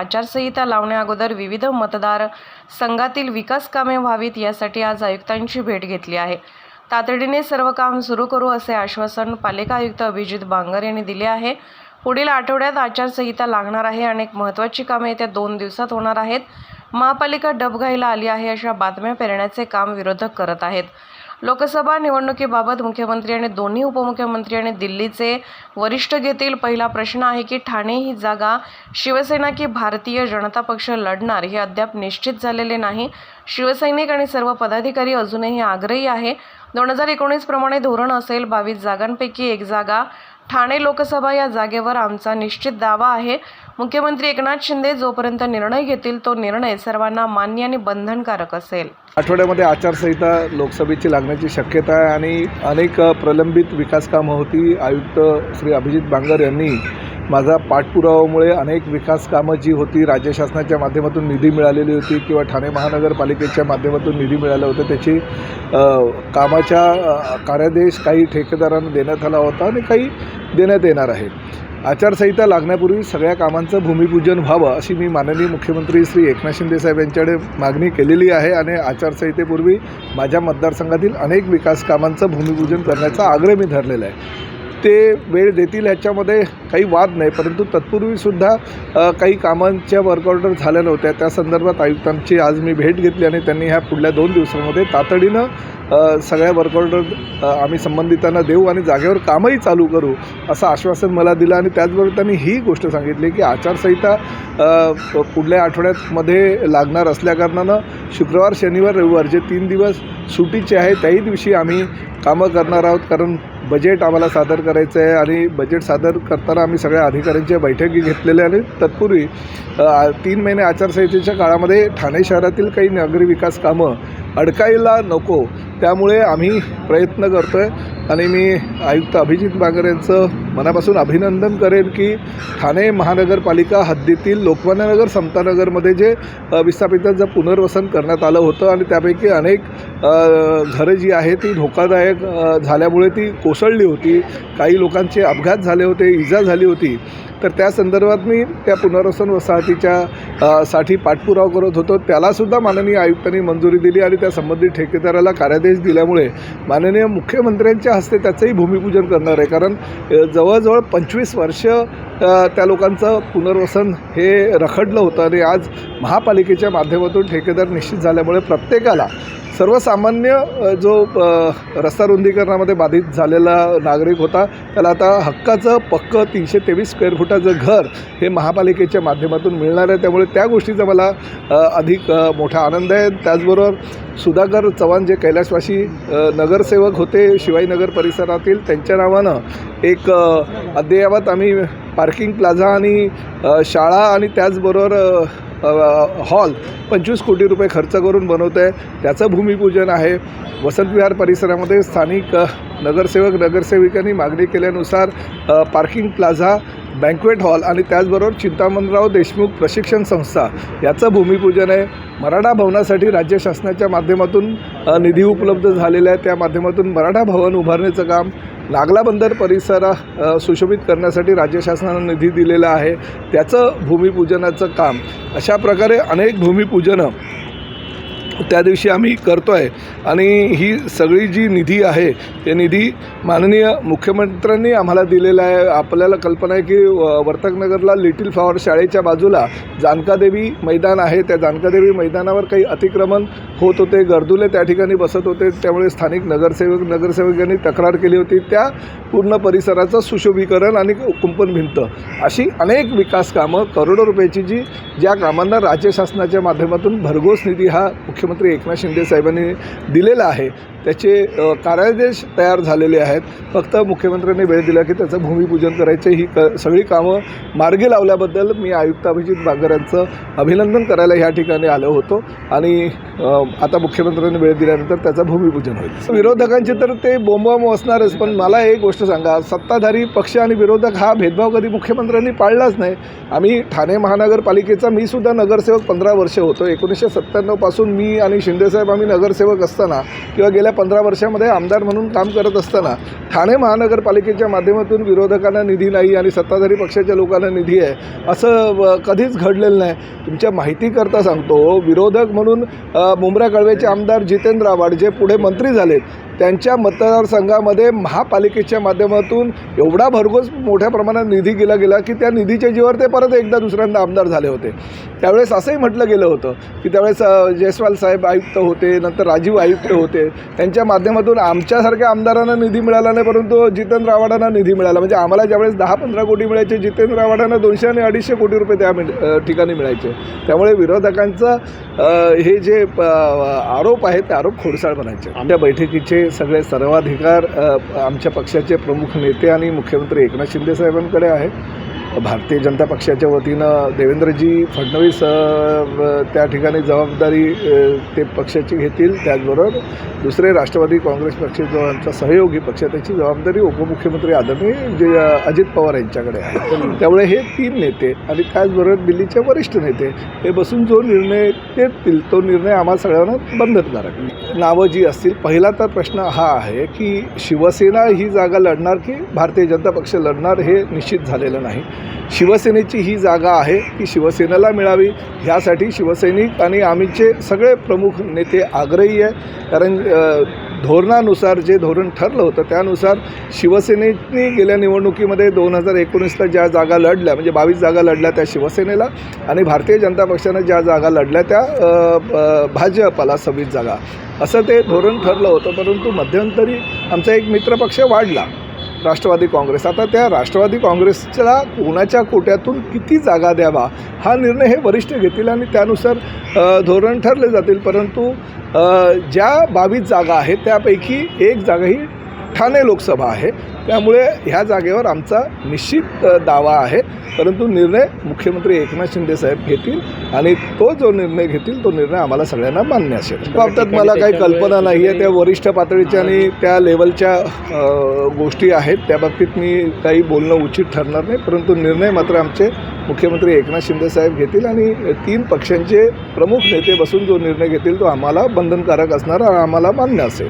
आचारसंहिता लावण्याअगोदर विविध मतदार संघातील विकास कामे व्हावीत यासाठी आज आयुक्तांची भेट घेतली आहे. तातडीने सर्व काम सुरू करू असे आश्वासन पालिका आयुक्त अभिजित बांगर यांनी दिले आहे. पुढील आठवड्यात आचारसंहिता लागणार आहे. अनेक महत्त्वाची कामे येत्या दोन दिवसात होणार आहेत. महापालिका डबघाईला आली आहे अशा बातम्या पेरण्याचे काम विरोधक करत आहेत. लोकसभा निवडणुकीबाबत मुख्यमंत्री आणि दोन्ही उपमुख्यमंत्री आणि दिल्लीचे वरिष्ठ घेतील. पहिला प्रश्न आहे की ठाणे ही जागा शिवसेना की भारतीय जनता पक्ष लढणार हे अद्याप निश्चित झालेले नाही. शिवसैनिक आणि सर्व पदाधिकारी अजूनही आग्रही आहे. दोन हजार एकोणीसप्रमाणे धोरण असेल बावीस जागांपैकी एक जागा. ठाणे लोकसभा या जागेवर आमचा निश्चित दावा आहे. मुख्यमंत्री एकनाथ शिंदे जोपर्यंत निर्णय घेतील तो निर्णय सर्वांना मान्य आणि बंधनकारक असेल. आठवड्यामध्ये आचारसंहिता लोकसभेची लागण्याची शक्यता आहे आणि अनेक प्रलंबित विकास कामं होती. आयुक्त श्री अभिजित बांगर यांनी माझा पाठपुरावामुळे अनेक विकास कामं जी होती राज्य शासनाच्या माध्यमातून निधी मिळालेली होती किंवा ठाणे महानगरपालिकेच्या माध्यमातून निधी मिळालं होतं त्याची कामाच्या कार्यादेश काही ठेकेदारांना देण्यात आला होता आणि काही देण्यात येणार आहे. आचारसंहिता लागण्यापूर्वी सगळ्या कामांचं भूमिपूजन व्हावं अशी मी माननीय मुख्यमंत्री श्री एकनाथ शिंदेसाहेब यांच्याकडे मागणी केलेली आहे आणि आचारसंहितेपूर्वी माझ्या मतदारसंघातील अनेक विकास कामांचं भूमिपूजन करण्याचा आग्रह मी धरलेला आहे. ते वेळ देतील ह्याच्यामध्ये काही वाद नाही. परंतु तत्पूर्वीसुद्धा काही कामांच्या वर्कआउटर झाल्या नव्हत्या. त्या संदर्भात आयुक्तांची आज मी भेट घेतली आणि त्यांनी ह्या पुढल्या दोन दिवसांमध्ये तातडीनं सगळ्या वर्कआउटर आम्ही संबंधितांना देऊ आणि जागेवर कामही चालू करू असं आश्वासन मला दिलं आणि त्याचबरोबर त्यांनी ही गोष्ट सांगितली की आचारसंहिता पुढल्या आठवड्यामध्ये लागणार असल्याकारणानं शुक्रवार शनिवार रविवार जे तीन दिवस सुटीचे आहे त्याही दिवशी आम्ही कामं करणार आहोत. कारण बजेट आम्हाला सादर करायचं आहे आणि बजेट सादर करताना आम्ही सगळ्या अधिकाऱ्यांच्या बैठकी घेतलेल्या आणि तत्पूर्वी तीन महिने आचारसंहितेच्या काळामध्ये ठाणे शहरातील काही नागरी विकास कामं अडकायला नको त्यामुळे आम्ही प्रयत्न करतो आहे आणि मी आयुक्त अभिजित बागर यांचं मनापासून अभिनंदन करेन की ठाणे महानगरपालिका हद्दीतील लोकमान्यनगर समतानगरमध्ये जे विस्थापितांचं पुनर्वसन करण्यात आलं होतं आणि त्यापैकी अनेक घरं जी आहे ती धोकादायक झाल्यामुळे ती कोसळली होती. काही लोकांचे अपघात झाले होते इजा झाली होती. तर त्या संदर्भात मी त्या पुनर्वसन वसाहतीच्या साठी पाठपुरावा करत होतो. त्यालासुद्धा माननीय आयुक्तांनी मंजुरी दिली आणि त्या संबंधित ठेकेदाराला कार्यादेश दिल्यामुळे माननीय मुख्यमंत्र्यांच्या हस्ते त्याचंही भूमिपूजन करणार आहे. कारण अ, जवळजवळ पंचवीस वर्ष त्या लोकांचं पुनर्वसन हे रखडलं होतं आणि आज महापालिकेच्या माध्यमातून ठेकेदार निश्चित झाल्यामुळे प्रत्येकाला सर्वसामान्य जो रस्ता रुंदीकरणामध्ये बाधित झालेला नागरिक होता त्याला आता हक्काचं पक्क तीनशे तेवीस स्क्वेअर फुटाचं घर हे महापालिकेच्या माध्यमातून मिळणार आहे. त्यामुळे त्या गोष्टीचा मला अधिक मोठा आनंद आहे. त्याचबरोबर सुधाकर चव्हाण जे कैलासवासी नगरसेवक होते शिवाईनगर परिसरातील त्यांच्या नावानं एक अद्ययावत आम्ही पार्किंग प्लाझा आणि शाळा आणि त्याचबरोबर हॉल पंचवीस कोटी रुपये खर्च करून बनवत आहे त्याचं भूमिपूजन आहे. वसंत विहार परिसरामध्ये स्थानिक नगरसेवक नगरसेविकांनी मागणी केल्यानुसार पार्किंग प्लाझा बँक्वेट हॉल आणि त्याचबरोबर चिंतामणराव देशमुख प्रशिक्षण संस्था याचं भूमिपूजन आहे. मराठा भवनासाठी राज्य शासनाच्या माध्यमातून निधी उपलब्ध झालेला आहे. त्या माध्यमातून मराठा भवन उभारण्याचं काम नागला बंदर परिसरा सुशोभित करण्यासाठी राज्य शासनानं निधी दिलेला आहे. त्याचं भूमिपूजनाचं काम. अशा प्रकारे अनेक भूमिपूजनं त्या दिवशी आम्ही करतो आहे आणि ही सगळी जी निधी आहे ते निधी माननीय मुख्यमंत्र्यांनी आम्हाला दिलेला आहे. आपल्याला कल्पना आहे की व- वर्तकनगरला लिटिल फ्लॉवर शाळेच्या बाजूला जानकादेवी मैदान आहे. त्या जानकादेवी मैदानावर काही अतिक्रमण होत होते. गर्दुले त्या ठिकाणी बसत होते. त्यामुळे स्थानिक नगरसेवक नगरसेवकांनी तक्रार केली होती. त्या पूर्ण परिसराचं सुशोभीकरण आणि कुंपण भिंत अशी अनेक विकास कामं करोडो रुपयाची जी ज्या कामांना राज्य शासनाच्या माध्यमातून भरघोस निधी हा मुख्यमंत्री एकनाथ शिंदे साहेबांनी दिलेला आहे. त्याचे कार्यादेश तयार झालेले आहेत. फक्त मुख्यमंत्र्यांनी वेळ दिला की त्याचं भूमिपूजन करायचं. ही क सगळी कामं मार्गी लावल्याबद्दल मी आयुक्त अभिजित बागर यांचं अभिनंदन करायला ह्या ठिकाणी आलो होतो. आणि आता मुख्यमंत्र्यांनी वेळ दिल्यानंतर त्याचं भूमिपूजन होईल. विरोधकांचे तर ते बोंबाम असणारच पण मला एक गोष्ट सांगा. सत्ताधारी पक्ष आणि विरोधक हा भेदभाव कधी मुख्यमंत्र्यांनी पाळलाच नाही. आम्ही ठाणे महानगरपालिकेचा मी सुद्धा नगरसेवक पंधरा वर्ष होतो. एकोणीसशे सत्त्याण्णवपासून मी मी आणि शिंदेसाहेब आम्ही नगरसेवक असताना किंवा गेल्या पंधरा वर्षामध्ये आमदार म्हणून काम करत असताना ठाणे महानगरपालिकेच्या माध्यमातून विरोधकांना निधी नाही आणि सत्ताधारी पक्षाच्या लोकांना निधी आहे असं कधीच घडलेलं नाही. तुमच्या माहितीकरता सांगतो विरोधक म्हणून मुंब्रा कळवेचे आमदार जितेंद्र आव्हाड जे पुढे मंत्री झालेत त्यांच्या मतदारसंघामध्ये महापालिकेच्या माध्यमातून एवढा भरघोस मोठ्या प्रमाणात निधी गेला गेला की त्या निधीच्या जीवावर ते परत एकदा दुसऱ्यांदा आमदार झाले होते. त्यावेळेस असंही म्हटलं गेलं होतं की त्यावेळेस जयस्वाल साहेब आयुक्त होते नंतर राजीव आयुक्त होते. त्यांच्या माध्यमातून आमच्यासारख्या आमदारांना निधी मिळाला नाही परंतु जितेंद्र आव्हाडांना निधी मिळाला. म्हणजे आम्हाला ज्यावेळेस दहा पंधरा कोटी मिळायचे जितेंद्र आव्हाडांना दोनशे आणि अडीचशे कोटी रुपये त्या मिळ- ठिकाणी मिळायचे. त्यामुळे विरोधकांचं हे जे आरोप आहेत ते आरोप खोडसाळ बनायचे. आमच्या बैठकीचे सगळे सर्वाधिकार आमच्या पक्षाचे प्रमुख नेते आणि मुख्यमंत्री एकनाथ शिंदे साहेबांकडे आहे भारतीय जनता पक्षाच्या वतीनं देवेंद्रजी फडणवीस त्या ठिकाणी जबाबदारी ते पक्षाची घेतील. त्याचबरोबर दुसरे राष्ट्रवादी काँग्रेस पक्ष जो आमचा सहयोगी पक्ष त्याची जबाबदारी उपमुख्यमंत्री आदरणीय जे अजित पवार यांच्याकडे आहे. त्यामुळे हे तीन नेते आणि त्याचबरोबर दिल्लीचे वरिष्ठ नेते हे बसून जो निर्णय घेतील तो निर्णय आम्हा सगळ्यांना बंधनकारक. नावं जी असतील पहिला तर प्रश्न हा आहे की शिवसेना ही जागा लढणार की भारतीय जनता पक्ष लढणार हे निश्चित झालेलं नाही. शिवसेनेची ही जागा आहे की शिवसेनेला मिळावी ह्यासाठी शिवसैनिक आणि आम्हीचे सगळे प्रमुख नेते आग्रही आहे. कारण धोरणानुसार जे धोरण ठरलं होतं त्यानुसार शिवसेनेने गेल्या निवडणुकीमध्ये दोन हजार एकोणीसला ज्या जागा लढल्या म्हणजे बावीस जागा लढल्या त्या शिवसेनेला आणि भारतीय जनता पक्षानं ज्या जागा लढल्या त्या भाजपला सव्वीस जागा. असं ते धोरण ठरलं होतं परंतु मध्यंतरी आमचा एक मित्रपक्ष वाढला. राष्ट्रवादी काँग्रेस. आता त्या राष्ट्रवादी काँग्रेसला कोणाच्या कोट्यातून किती जागा द्यावा? हा निर्णय हे वरिष्ठ घेतील आणि त्यानुसार धोरण ठरले जातील. परंतु ज्या बावीस जागा आहेत त्यापैकी एक जागा ही ठाणे लोकसभा आहे. त्यामुळे ह्या जागेवर आमचा निश्चित दावा आहे. परंतु निर्णय मुख्यमंत्री एकनाथ शिंदे साहेब घेतील आणि तो जो निर्णय घेतील तो निर्णय आम्हाला सगळ्यांना मान्य असेल. त्या बाबतीत मला काही कल्पना नाही आहे. त्या वरिष्ठ पातळीच्या आणि त्या लेवलच्या गोष्टी आहेत. त्या बाबतीत मी काही बोलणं उचित ठरणार नाही. परंतु निर्णय मात्र आमचे मुख्यमंत्री एकनाथ शिंदे साहेब घेतील आणि तीन पक्षांचे प्रमुख नेते बसून जो निर्णय घेतील तो आम्हाला बंधनकारक असणार आणि आम्हाला मान्य असेल.